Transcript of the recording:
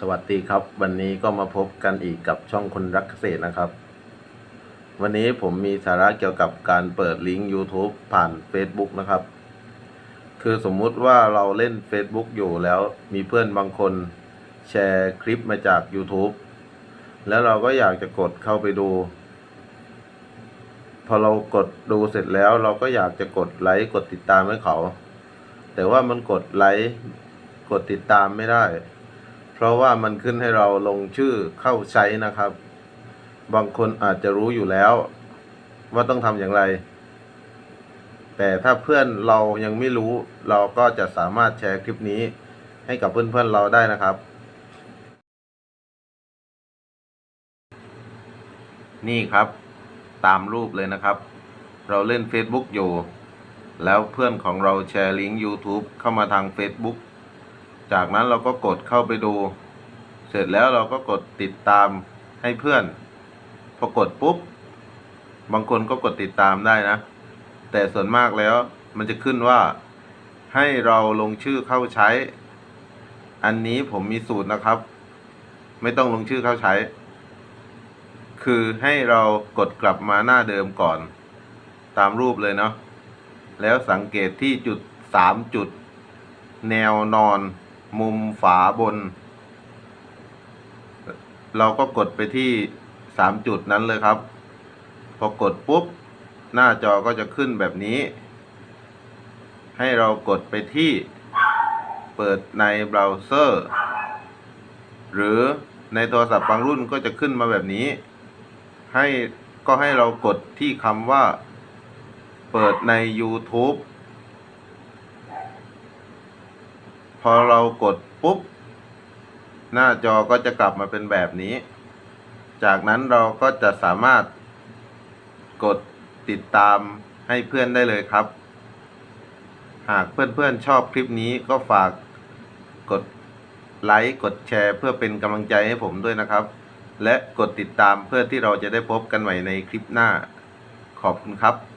สวัสดีครับ วันนี้ก็มาพบกันอีกกับช่องคนรักเกษตรนะครับ วันนี้ผมมีสาระเกี่ยวกับการเปิดลิงก์ YouTube ผ่าน Facebook นะครับ คือสมมุติว่าเราเล่น Facebook อยู่แล้วมีเพื่อนบางคนแชร์คลิปมาจาก YouTube แล้วเราก็อยากจะกดเข้าไปดู พอเรากดดูเสร็จแล้วเราก็อยากจะกดไลค์กดติดตามให้เขา แต่ว่ามันกดไลค์กดติดตามไม่ได้ เพราะว่ามันขึ้นให้เราลงชื่อเข้าใช้นะครับ บางคนอาจจะรู้อยู่แล้ว ว่าต้องทำอย่างไร แต่ถ้าเพื่อนเรายังไม่รู้ เราก็จะสามารถแชร์คลิปนี้ ให้กับเพื่อนๆเราได้นะครับ นี่ครับ ตามรูปเลยนะครับ เราเล่น Facebook อยู่ แล้วเพื่อนของเราแชร์ลิงก์ YouTube เข้ามาทาง Facebook จากนั้นเราก็กดเข้าไปดู เสร็จแล้วเราก็กดติดตามให้เพื่อน พอกดปุ๊บ บางคนก็กดติดตามได้นะ แต่ส่วนมากแล้วมันจะขึ้นว่าให้เราลงชื่อเข้าใช้ อันนี้ผมมีสูตรนะครับ ไม่ต้องลงชื่อเข้าใช้ คือให้เรากดกลับมาหน้าเดิมก่อน ตามรูปเลยเนาะแล้วสังเกตที่จุดสามจุด แนวนอน มุมฝาบน เราก็กดไปที่สามจุดนั้นเลยครับ พอกดปุ๊บ หน้าจอก็จะขึ้นแบบนี้ ให้เรากดไปที่เปิดในเบราว์เซอร์ หรือในโทรศัพท์บางรุ่นก็จะขึ้นมาแบบนี้ ให้ก็ให้เรากดที่คำว่า เปิดใน YouTube พอเรากดปุ๊บ หน้าจอก็จะกลับมาเป็นแบบนี้ จากนั้นเราก็จะสามารถกดติดตามให้เพื่อนได้เลยครับ หากเพื่อนๆชอบคลิปนี้ก็ฝากกดไลค์กดแชร์เพื่อเป็นกำลังใจให้ผมด้วยนะครับ และกดติดตามเพื่อที่เราจะได้พบกันใหม่ในคลิปหน้า ขอบคุณครับ